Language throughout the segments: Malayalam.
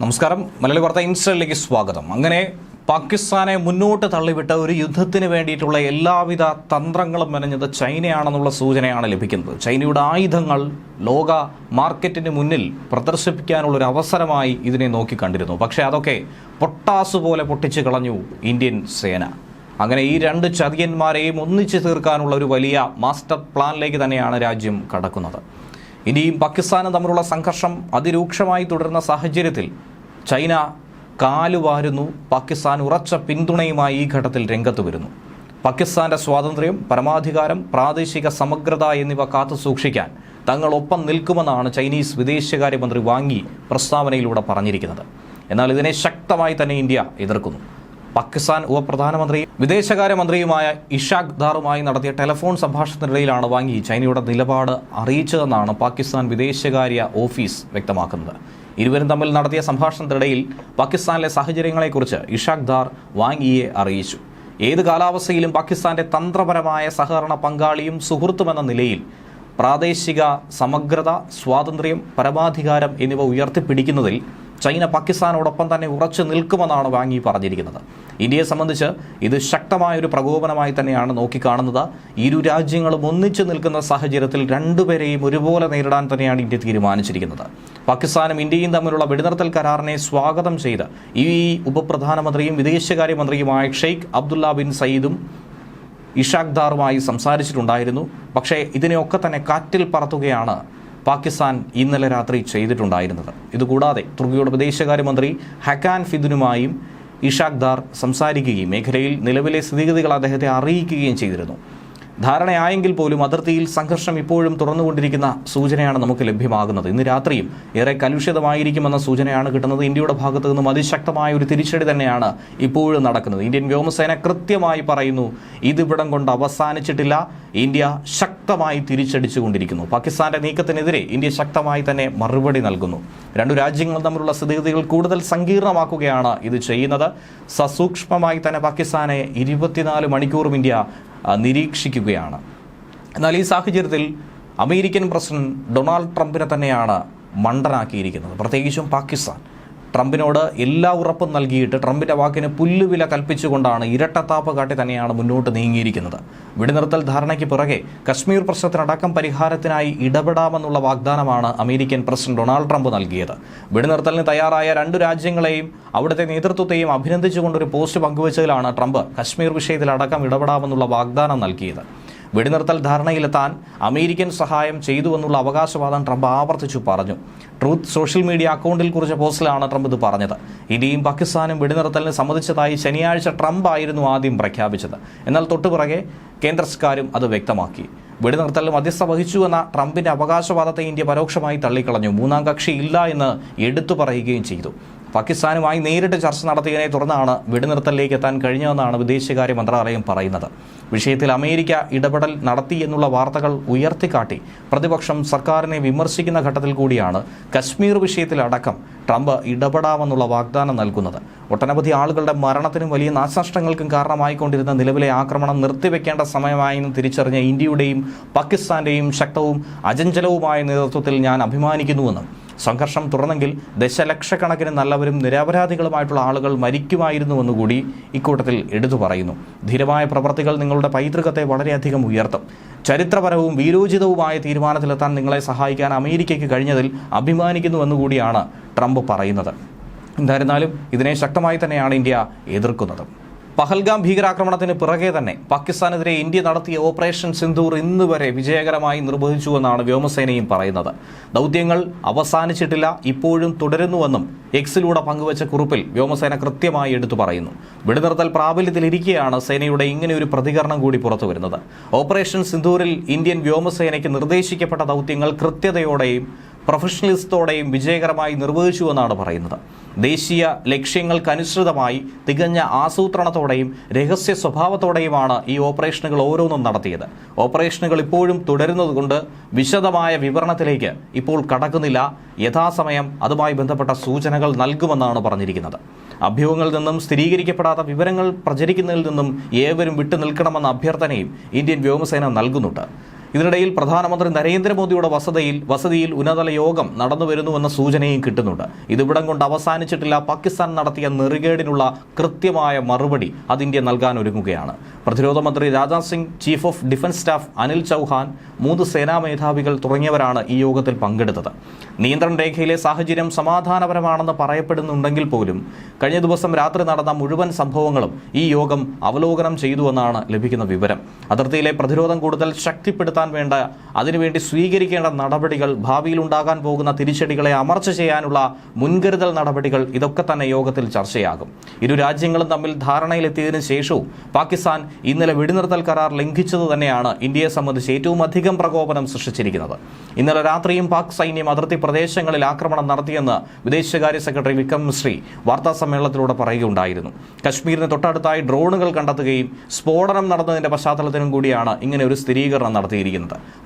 നമസ്കാരം. മലയാളി വാർത്ത ഇൻസ്റ്റലിലേക്ക് സ്വാഗതം. അങ്ങനെ പാകിസ്ഥാനെ മുന്നോട്ട് തള്ളിവിട്ട ഒരു യുദ്ധത്തിന് വേണ്ടിയിട്ടുള്ള എല്ലാവിധ തന്ത്രങ്ങളും മെനഞ്ഞത് ചൈനയാണെന്നുള്ള സൂചനയാണ് ലഭിക്കുന്നത്. ചൈനയുടെ ആയുധങ്ങൾ ലോക മാർക്കറ്റിന് മുന്നിൽ പ്രദർശിപ്പിക്കാനുള്ള ഒരു അവസരമായി ഇതിനെ നോക്കിക്കണ്ടിരുന്നു പക്ഷേ അതൊക്കെ പൊട്ടാസ് പോലെ പൊട്ടിച്ചു കളഞ്ഞു ഇന്ത്യൻ സേന. അങ്ങനെ ഈ രണ്ട് ചതിയന്മാരെയും ഒന്നിച്ചു തീർക്കാനുള്ള ഒരു വലിയ മാസ്റ്റർ പ്ലാനിലേക്ക് തന്നെയാണ് രാജ്യം കടക്കുന്നത്. ഇനിയും പാകിസ്ഥാനും തമ്മിലുള്ള സംഘർഷം അതിരൂക്ഷമായി തുടരുന്ന സാഹചര്യത്തിൽ ചൈന കാലുവാരുന്നു പാകിസ്ഥാൻ ഉറച്ച പിന്തുണയുമായി ഈ ഘട്ടത്തിൽ രംഗത്ത് വരുന്നു. പാകിസ്ഥാന്റെ സ്വാതന്ത്ര്യം പരമാധികാരം പ്രാദേശിക സമഗ്രത എന്നിവ കാത്തു സൂക്ഷിക്കാൻ തങ്ങളൊപ്പം നിൽക്കുമെന്നാണ് ചൈനീസ് വിദേശകാര്യമന്ത്രി വാങ്ങി പ്രസ്താവനയിലൂടെ പറഞ്ഞിരിക്കുന്നത്. എന്നാൽ ഇതിനെ ശക്തമായി തന്നെ ഇന്ത്യ എതിർക്കുന്നു. പാകിസ്ഥാൻ ഉപപ്രധാനമന്ത്രി വിദേശകാര്യമന്ത്രിയുമായ ഇഷാഖ് ദാറുമായി നടത്തിയ ടെലിഫോൺ സംഭാഷണത്തിനിടയിലാണ് വാങ്ങി ചൈനയുടെ നിലപാട് അറിയിച്ചതെന്നാണ് പാകിസ്ഥാൻ വിദേശകാര്യ ഓഫീസ് വ്യക്തമാക്കുന്നത്. ഇരുവരും തമ്മിൽ നടത്തിയ സംഭാഷണത്തിനിടയിൽ പാകിസ്ഥാനിലെ സാഹചര്യങ്ങളെക്കുറിച്ച് ഇഷാഖ് ദാർ വാങ്ങിയെ അറിയിച്ചു. ഏത് കാലാവസ്ഥയിലും പാകിസ്ഥാന്റെ തന്ത്രപരമായ സഹകരണ പങ്കാളിയും സുഹൃത്തുമെന്ന നിലയിൽ പ്രാദേശിക സമഗ്രത സ്വാതന്ത്ര്യം പരമാധികാരം എന്നിവ ഉയർത്തിപ്പിടിക്കുന്നതിൽ ചൈന പാകിസ്ഥാനോടൊപ്പം തന്നെ ഉറച്ചു നിൽക്കുമെന്നാണ് വാങ്ങി പറഞ്ഞിരിക്കുന്നത്. ഇന്ത്യയെ സംബന്ധിച്ച് ഇത് ശക്തമായ ഒരു പ്രകോപനമായി തന്നെയാണ് നോക്കിക്കാണുന്നത്. ഇരു രാജ്യങ്ങളും ഒന്നിച്ചു നിൽക്കുന്ന സാഹചര്യത്തിൽ രണ്ടുപേരെയും ഒരുപോലെ നേരിടാൻ തന്നെയാണ് ഇന്ത്യ തീരുമാനിച്ചിരിക്കുന്നത്. പാകിസ്ഥാനും ഇന്ത്യയും തമ്മിലുള്ള വെടിനിർത്തൽ കരാറിനെ സ്വാഗതം ചെയ്ത് ഈ ഉപപ്രധാനമന്ത്രിയും വിദേശകാര്യമന്ത്രിയുമായ ഷെയ്ഖ് അബ്ദുല്ല ബിൻ സയ്യിദും ഇഷാഖ് ദാറുമായി സംസാരിച്ചിട്ടുണ്ടായിരുന്നു. പക്ഷേ ഇതിനെയൊക്കെ തന്നെ കാറ്റിൽ പറത്തുകയാണ് പാകിസ്ഥാൻ ഇന്നലെ രാത്രി ചെയ്തിട്ടുണ്ടായിരുന്നത്. ഇതുകൂടാതെ തുർക്കിയുടെ വിദേശകാര്യമന്ത്രി ഹക്കാൻ ഫിദുനുമായും ഇഷാഖ് ദാർ സംസാരിക്കുകയും മേഖലയിൽ നിലവിലെ സ്ഥിതിഗതികൾ അദ്ദേഹത്തെ അറിയിക്കുകയും ചെയ്തിരുന്നു. ധാരണയായെങ്കിൽ പോലും അതിർത്തിയിൽ സംഘർഷം ഇപ്പോഴും തുറന്നുകൊണ്ടിരിക്കുന്ന സൂചനയാണ് നമുക്ക് ലഭ്യമാകുന്നത്. ഇന്ന് രാത്രിയും ഏറെ കലുഷിതമായിരിക്കുമെന്ന സൂചനയാണ് കിട്ടുന്നത്. ഇന്ത്യയുടെ ഭാഗത്തു നിന്നും അതിശക്തമായ ഒരു തിരിച്ചടി തന്നെയാണ് ഇപ്പോഴും നടക്കുന്നത്. ഇന്ത്യൻ വ്യോമസേന കൃത്യമായി പറയുന്നു ഇതിവിടം കൊണ്ട് അവസാനിച്ചിട്ടില്ല. ഇന്ത്യ ശക്തമായി തിരിച്ചടിച്ചുകൊണ്ടിരിക്കുന്നു. പാകിസ്ഥാന്റെ നീക്കത്തിനെതിരെ ഇന്ത്യ ശക്തമായി തന്നെ മറുപടി നൽകുന്നു. രണ്ടു രാജ്യങ്ങൾ തമ്മിലുള്ള സ്ഥിതിഗതികൾ കൂടുതൽ സങ്കീർണമാക്കുകയാണ് ഇത് ചെയ്യുന്നത്. സസൂക്ഷ്മമായി തന്നെ പാകിസ്ഥാനെ ഇരുപത്തിനാല് മണിക്കൂറും ഇന്ത്യ നിരീക്ഷിക്കുകയാണ്. എന്നാൽ ഈ സാഹചര്യത്തിൽ അമേരിക്കൻ പ്രസിഡന്റ് ഡൊണാൾഡ് ട്രംപിനെ തന്നെയാണ് മണ്ടനാക്കിയിരിക്കുന്നത്. പ്രത്യേകിച്ചും പാകിസ്ഥാൻ. ട്രംപിനോട് എല്ലാ ഉറപ്പും നൽകിയിട്ട് ട്രംപിന്റെ വാക്കിന് പുല്ലുവില കൽപ്പിച്ചുകൊണ്ടാണ് ഇരട്ടത്താപ്പ് കാട്ടി തന്നെയാണ് മുന്നോട്ട് നീങ്ങിയിരിക്കുന്നത്. വെടിനിർത്തൽ ധാരണയ്ക്ക് പിറകെ കശ്മീർ പ്രശ്നത്തിനടക്കം പരിഹാരത്തിനായി ഇടപെടാമെന്നുള്ള വാഗ്ദാനമാണ് അമേരിക്കൻ പ്രസിഡന്റ് ഡൊണാൾഡ് ട്രംപ് നൽകിയത്. വെടിനിർത്തലിന് തയ്യാറായ രണ്ടു രാജ്യങ്ങളെയും അവിടുത്തെ നേതൃത്വത്തെയും അഭിനന്ദിച്ചുകൊണ്ടൊരു പോസ്റ്റ് പങ്കുവച്ചതിലാണ് ട്രംപ് കശ്മീർ വിഷയത്തിലടക്കം ഇടപെടാമെന്നുള്ള വാഗ്ദാനം നൽകിയത്. വെടിനിർത്തൽ ധാരണയിലെത്താൻ അമേരിക്കൻ സഹായം ചെയ്തുവെന്നുള്ള അവകാശവാദം ട്രംപ് ആവർത്തിച്ചു പറഞ്ഞു. ട്രൂത്ത് സോഷ്യൽ മീഡിയ അക്കൗണ്ടിൽ കുറിച്ച പോസ്റ്റിലാണ് ട്രംപ് ഇത് പറഞ്ഞത്. ഇന്ത്യയും പാകിസ്ഥാനും വെടിനിർത്തലിന് സമ്മതിച്ചതായി ശനിയാഴ്ച ട്രംപ് ആയിരുന്നു ആദ്യം പ്രഖ്യാപിച്ചത്. എന്നാൽ തൊട്ടുപിറകെ കേന്ദ്ര സർക്കാരും അത് വ്യക്തമാക്കി. വെടിനിർത്തൽ മധ്യസ്ഥ വഹിച്ചു എന്ന ട്രംപിന്റെ അവകാശവാദത്തെ ഇന്ത്യ പരോക്ഷമായി തള്ളിക്കളഞ്ഞു. മൂന്നാം കക്ഷി ഇല്ല എന്ന് എടുത്തു പറയുകയും ചെയ്തു. പാകിസ്ഥാനുമായി നേരിട്ട് ചർച്ച നടത്തിയതിനെ തുടർന്നാണ് വെടിനിർത്തലിലേക്ക് എത്താൻ കഴിഞ്ഞതെന്നാണ് വിദേശകാര്യ മന്ത്രാലയം പറയുന്നത്. വിഷയത്തിൽ അമേരിക്ക ഇടപെടൽ നടത്തി എന്നുള്ള വാർത്തകൾ ഉയർത്തിക്കാട്ടി പ്രതിപക്ഷം സർക്കാരിനെ വിമർശിക്കുന്ന ഘട്ടത്തിൽ കൂടിയാണ് കശ്മീർ വിഷയത്തിലടക്കം ട്രംപ് ഇടപെടാമെന്നുള്ള വാഗ്ദാനം നൽകുന്നത്. ഒട്ടനവധി ആളുകളുടെ മരണത്തിനും വലിയ നാശനഷ്ടങ്ങൾക്കും കാരണമായിക്കൊണ്ടിരുന്ന നിലവിലെ ആക്രമണം നിർത്തിവെക്കേണ്ട സമയമായെന്ന് തിരിച്ചറിഞ്ഞ ഇന്ത്യയുടെയും പാകിസ്ഥാന്റെയും ശക്തവും അചഞ്ചലവുമായ നേതൃത്വത്തിൽ ഞാൻ അഭിമാനിക്കുന്നുവെന്നും സംഘർഷം തുടർന്നെങ്കിൽ ദശലക്ഷക്കണക്കിന് നല്ലവരും നിരപരാധികളുമായിട്ടുള്ള ആളുകൾ മരിക്കുമായിരുന്നുവെന്നുകൂടി ഇക്കൂട്ടത്തിൽ എടുത്തു പറയുന്നു. ധീരമായ പ്രവർത്തികൾ നിങ്ങളുടെ പൈതൃകത്തെ വളരെയധികം ഉയർത്തും. ചരിത്രപരവും വീരോചിതവുമായ തീരുമാനത്തിലെത്താൻ നിങ്ങളെ സഹായിക്കാൻ അമേരിക്കയ്ക്ക് കഴിഞ്ഞതിൽ അഭിമാനിക്കുന്നുവെന്നുകൂടിയാണ് ട്രംപ് പറയുന്നത്. എന്തായിരുന്നാലും ഇതിനെ ശക്തമായി തന്നെയാണ് ഇന്ത്യ എതിർക്കുന്നത്. പഹൽഗാം ഭീകരാക്രമണത്തിന് പിറകെ തന്നെ പാകിസ്ഥാനെതിരെ ഇന്ത്യ നടത്തിയ ഓപ്പറേഷൻ സിന്ധൂർ ഇന്ന് വരെ വിജയകരമായി നിർവഹിച്ചുവെന്നാണ് വ്യോമസേനയും പറയുന്നത്. ദൗത്യങ്ങൾ അവസാനിച്ചിട്ടില്ല ഇപ്പോഴും തുടരുന്നുവെന്നും എക്സിലൂടെ പങ്കുവച്ച കുറിപ്പിൽ വ്യോമസേന കൃത്യമായി എടുത്തു പറയുന്നു. വെടിനിർത്തൽ പ്രാബല്യത്തിലിരിക്കെയാണ് സേനയുടെ ഇങ്ങനെ ഒരു പ്രതികരണം കൂടി പുറത്തു വരുന്നത്. ഓപ്പറേഷൻ സിന്ധൂരിൽ ഇന്ത്യൻ വ്യോമസേനയ്ക്ക് നിർദ്ദേശിക്കപ്പെട്ട ദൗത്യങ്ങൾ കൃത്യതയോടെയും പ്രൊഫഷണലിസത്തോടെയും വിജയകരമായി നിർവഹിച്ചുവെന്നാണ് പറയുന്നത്. ദേശീയ ലക്ഷ്യങ്ങൾക്കനുസൃതമായി തികഞ്ഞ ആസൂത്രണത്തോടെയും രഹസ്യ സ്വഭാവത്തോടെയുമാണ് ഈ ഓപ്പറേഷനുകൾ ഓരോന്നും നടത്തിയത്. ഓപ്പറേഷനുകൾ ഇപ്പോഴും തുടരുന്നതുകൊണ്ട് വിശദമായ വിവരണത്തിലേക്ക് ഇപ്പോൾ കടക്കുന്നില്ല. യഥാസമയം അതുമായി ബന്ധപ്പെട്ട സൂചനകൾ നൽകുമെന്നാണ് പറഞ്ഞിരിക്കുന്നത്. അഭ്യൂഹങ്ങളിൽ നിന്നും സ്ഥിരീകരിക്കപ്പെടാത്ത വിവരങ്ങൾ പ്രചരിക്കുന്നതിൽ നിന്നും ഏവരും വിട്ടുനിൽക്കണമെന്ന അഭ്യർത്ഥനയും ഇന്ത്യൻ വ്യോമസേന നൽകുന്നുണ്ട്. ഇതിനിടയിൽ പ്രധാനമന്ത്രി നരേന്ദ്രമോദിയുടെ വസതിയിൽ വസതിയിൽ ഉന്നതല യോഗം നടന്നു വരുന്നുവെന്ന സൂചനയും കിട്ടുന്നുണ്ട്. ഇതിവിടം കൊണ്ട് അവസാനിച്ചിട്ടില്ല പാകിസ്ഥാൻ നടത്തിയ നെറുകേടിനുള്ള കൃത്യമായ മറുപടി അത് ഇന്ത്യ നൽകാൻ ഒരുങ്ങുകയാണ് പ്രതിരോധ മന്ത്രി Rajnath Singh chief of defence staff Anil Chauhan മൂന്ന് സേനാ മേധാവികൾ തുടങ്ങിയവരാണ് ഈ യോഗത്തിൽ പങ്കെടുത്തത്. നിയന്ത്രണ രേഖയിലെ സാഹചര്യം സമാധാനപരമാണെന്ന് പറയപ്പെടുന്നുണ്ടെങ്കിൽ പോലും കഴിഞ്ഞ ദിവസം രാത്രി നടന്ന മുഴുവൻ സംഭവങ്ങളും ഈ യോഗം അവലോകനം ചെയ്തുവെന്നാണ് ലഭിക്കുന്ന വിവരം. അതിർത്തിയിലെ പ്രതിരോധം കൂടുതൽ ശക്തിപ്പെടുത്താൻ വേണ്ട അതിനുവേണ്ടി സ്വീകരിക്കേണ്ട നടപടികൾ ഭാവിയിൽ ഉണ്ടാകാൻ പോകുന്ന തിരിച്ചടികളെ അമർച്ച ചെയ്യാനുള്ള മുൻകരുതൽ നടപടികൾ ഇതൊക്കെ തന്നെ യോഗത്തിൽ ചർച്ചയാകും. ഇരു രാജ്യങ്ങളും തമ്മിൽ ധാരണയിലെത്തിയതിനു ശേഷവും പാകിസ്ഥാൻ ഇന്നലെ വെടിനിർത്തൽ കരാർ ലംഘിച്ചത് തന്നെയാണ് ഇന്ത്യയെ സംബന്ധിച്ച് ഏറ്റവും അധികം പ്രകോപനം സൃഷ്ടിച്ചിരിക്കുന്നത്. ഇന്നലെ രാത്രിയും പാക് സൈന്യം അതിർത്തി പ്രദേശങ്ങളിൽ ആക്രമണം നടത്തിയെന്ന് വിദേശകാര്യ സെക്രട്ടറി വിക്രം മിശ്രി വാർത്താ സമ്മേളനത്തിലൂടെ പറയുകയുണ്ടായിരുന്നു. കശ്മീരിന് തൊട്ടടുത്തായി ഡ്രോണുകൾ കണ്ടെത്തുകയും സ്ഫോടനം നടന്നതിന്റെ പശ്ചാത്തലത്തിനും കൂടിയാണ് ഇങ്ങനെ ഒരു സ്ഥിരീകരണം നടത്തിയിരിക്കുന്നത്.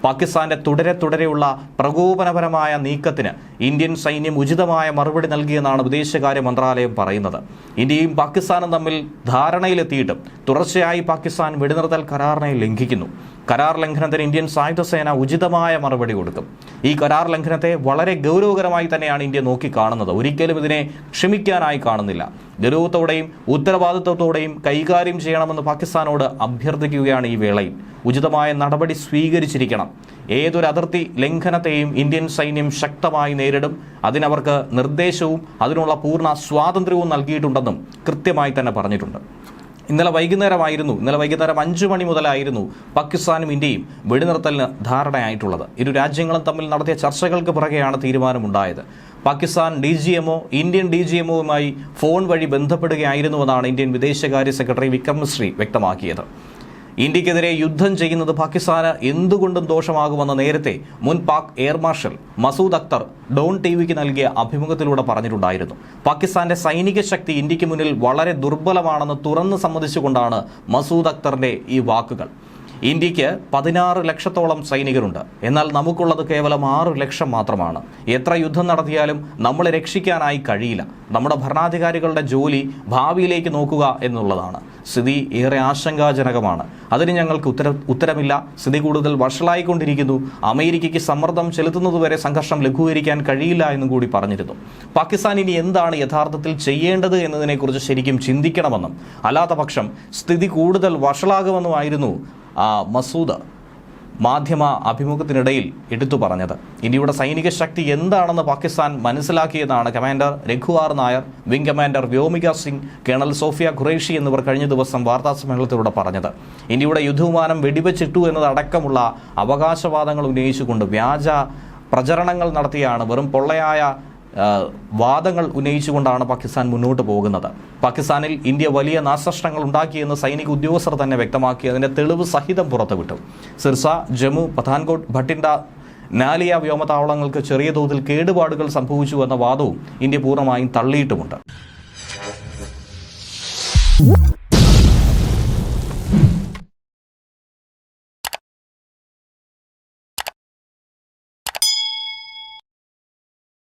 പാകിസ്ഥാന്റെ തുടരെ തുടരെയുള്ള പ്രകോപനപരമായ നീക്കത്തിന് ഇന്ത്യൻ സൈന്യം ഉചിതമായ മറുപടി നൽകിയെന്നാണ് വിദേശകാര്യ മന്ത്രാലയം പറയുന്നത്. ഇന്ത്യയും പാകിസ്ഥാനും തമ്മിൽ ധാരണയിലെത്തിയിട്ടും തുടർച്ചയായി പാകിസ്ഥാൻ വെടിനിർത്തൽ കരാറിനെ ലംഘിക്കുന്നു. കരാർ ലംഘനത്തിന് ഇന്ത്യൻ സായുധ സേന ഉചിതമായ മറുപടി കൊടുക്കും. ഈ കരാർ ലംഘനത്തെ വളരെ ഗൗരവകരമായി തന്നെയാണ് ഇന്ത്യ നോക്കിക്കാണുന്നത്. ഒരിക്കലും ഇതിനെ ക്ഷമിക്കാനായി കാണുന്നില്ല. ഗൗരവത്തോടെയും ഉത്തരവാദിത്വത്തോടെയും കൈകാര്യം ചെയ്യണമെന്ന് പാകിസ്ഥാനോട് അഭ്യർത്ഥിക്കുകയാണ് ഈ വേളയിൽ. ഉചിതമായ നടപടി സ്വീകരിച്ചിരിക്കണം. ഏതൊരു അതിർത്തി ലംഘനത്തെയും ഇന്ത്യൻ സൈന്യം ശക്തമായി നേരിടും. അതിനവർക്ക് നിർദ്ദേശവും അതിനുള്ള പൂർണ സ്വാതന്ത്ര്യവും നൽകിയിട്ടുണ്ടെന്നും കൃത്യമായി തന്നെ പറഞ്ഞിട്ടുണ്ട്. ഇന്നലെ വൈകുന്നേരമായിരുന്നു. ഇന്നലെ വൈകുന്നേരം അഞ്ചു മണി മുതലായിരുന്നു പാകിസ്ഥാനും ഇന്ത്യയും വെടിനിർത്തലിന് ധാരണയായിട്ടുള്ളത്. ഇരു രാജ്യങ്ങളും തമ്മിൽ നടത്തിയ ചർച്ചകൾക്ക് പിറകെയാണ് തീരുമാനമുണ്ടായത്. Pakistan D G MO Indian D G എംഒയുമായി phone വഴി ബന്ധപ്പെടുകയായിരുന്നുവെന്നാണ് ഇന്ത്യൻ വിദേശകാര്യ സെക്രട്ടറി വിക്രം വ്യക്തമാക്കിയത്. ഇന്ത്യക്കെതിരെ യുദ്ധം ചെയ്യുന്നത് പാകിസ്ഥാന് എന്തുകൊണ്ടും ദോഷമാകുമെന്ന് നേരത്തെ മുൻ Pak air marshal Masood Akhtar Dawn T വിക്ക് നൽകിയ അഭിമുഖത്തിലൂടെ പറഞ്ഞിട്ടുണ്ടായിരുന്നു. പാകിസ്ഥാന്റെ സൈനിക ശക്തി ഇന്ത്യയ്ക്ക് മുന്നിൽ വളരെ ദുർബലമാണെന്ന് തുറന്നു സമ്മതിച്ചുകൊണ്ടാണ് മസൂദ് അക്തറിന്റെ ഈ വാക്കുകൾ. ഇന്ത്യയ്ക്ക് പതിനാറ് ലക്ഷത്തോളം സൈനികരുണ്ട്. എന്നാൽ നമുക്കുള്ളത് കേവലം ആറ് ലക്ഷം മാത്രമാണ്. എത്ര യുദ്ധം നടത്തിയാലും നമ്മളെ രക്ഷിക്കാനായി കഴിയില്ല. നമ്മുടെ ഭരണാധികാരികളുടെ ജോലി ഭാവിയിലേക്ക് നോക്കുക എന്നുള്ളതാണ്. സ്ഥിതി ഏറെ ആശങ്കാജനകമാണ്. അതിന് ഞങ്ങൾക്ക് ഉത്തര ഉത്തരമില്ല. സ്ഥിതി കൂടുതൽ വഷളായിക്കൊണ്ടിരിക്കുന്നു. അമേരിക്കയ്ക്ക് സമ്മർദ്ദം ചെലുത്തുന്നതുവരെ സംഘർഷം ലഘൂകരിക്കാൻ കഴിയില്ല എന്നും കൂടി പറഞ്ഞിരുന്നു. പാകിസ്ഥാൻ ഇനി എന്താണ് യഥാർത്ഥത്തിൽ ചെയ്യേണ്ടത് എന്നതിനെക്കുറിച്ച് ശരിക്കും ചിന്തിക്കണമെന്നും അല്ലാത്ത പക്ഷം സ്ഥിതി കൂടുതൽ വഷളാകുമെന്നുമായിരുന്നു മസൂദ് മാധ്യമ അഭിമുഖത്തിനിടയിൽ എടുത്തു പറഞ്ഞത്. ഇന്ത്യയുടെ സൈനിക ശക്തി എന്താണെന്ന് പാകിസ്ഥാൻ മനസ്സിലാക്കിയതാണ് commander രഘുവാർ Nair wing commander Vyomika Singh colonel Sofiya Qureshi എന്നിവർ കഴിഞ്ഞ ദിവസം വാർത്താ സമ്മേളനത്തിലൂടെ പറഞ്ഞത്. ഇന്ത്യയുടെ യുദ്ധവിമാനം വെടിവെച്ചിട്ടു എന്നതടക്കമുള്ള അവകാശവാദങ്ങൾ ഉന്നയിച്ചുകൊണ്ട് വ്യാജ പ്രചരണങ്ങൾ നടത്തിയാണ് വെറും പൊള്ളയായ വാദങ്ങൾ ഉന്നയിച്ചുകൊണ്ടാണ് പാകിസ്ഥാൻ മുന്നോട്ട് പോകുന്നത്. പാകിസ്ഥാനിൽ ഇന്ത്യ വലിയ നാശനഷ്ടങ്ങൾ ഉണ്ടാക്കിയെന്ന് സൈനിക ഉദ്യോഗസ്ഥർ തന്നെ വ്യക്തമാക്കി. അതിന്റെ തെളിവ് സഹിതം പുറത്തുവിട്ടു. സിർസ ജമ്മു പത്താൻകോട്ട് ഭട്ടിൻഡ നാലിയ വ്യോമതാവളങ്ങൾക്ക് ചെറിയ തോതിൽ കേടുപാടുകൾ സംഭവിച്ചു എന്ന വാദവും ഇന്ത്യ പൂർണമായും തള്ളിയിട്ടുമുണ്ട്.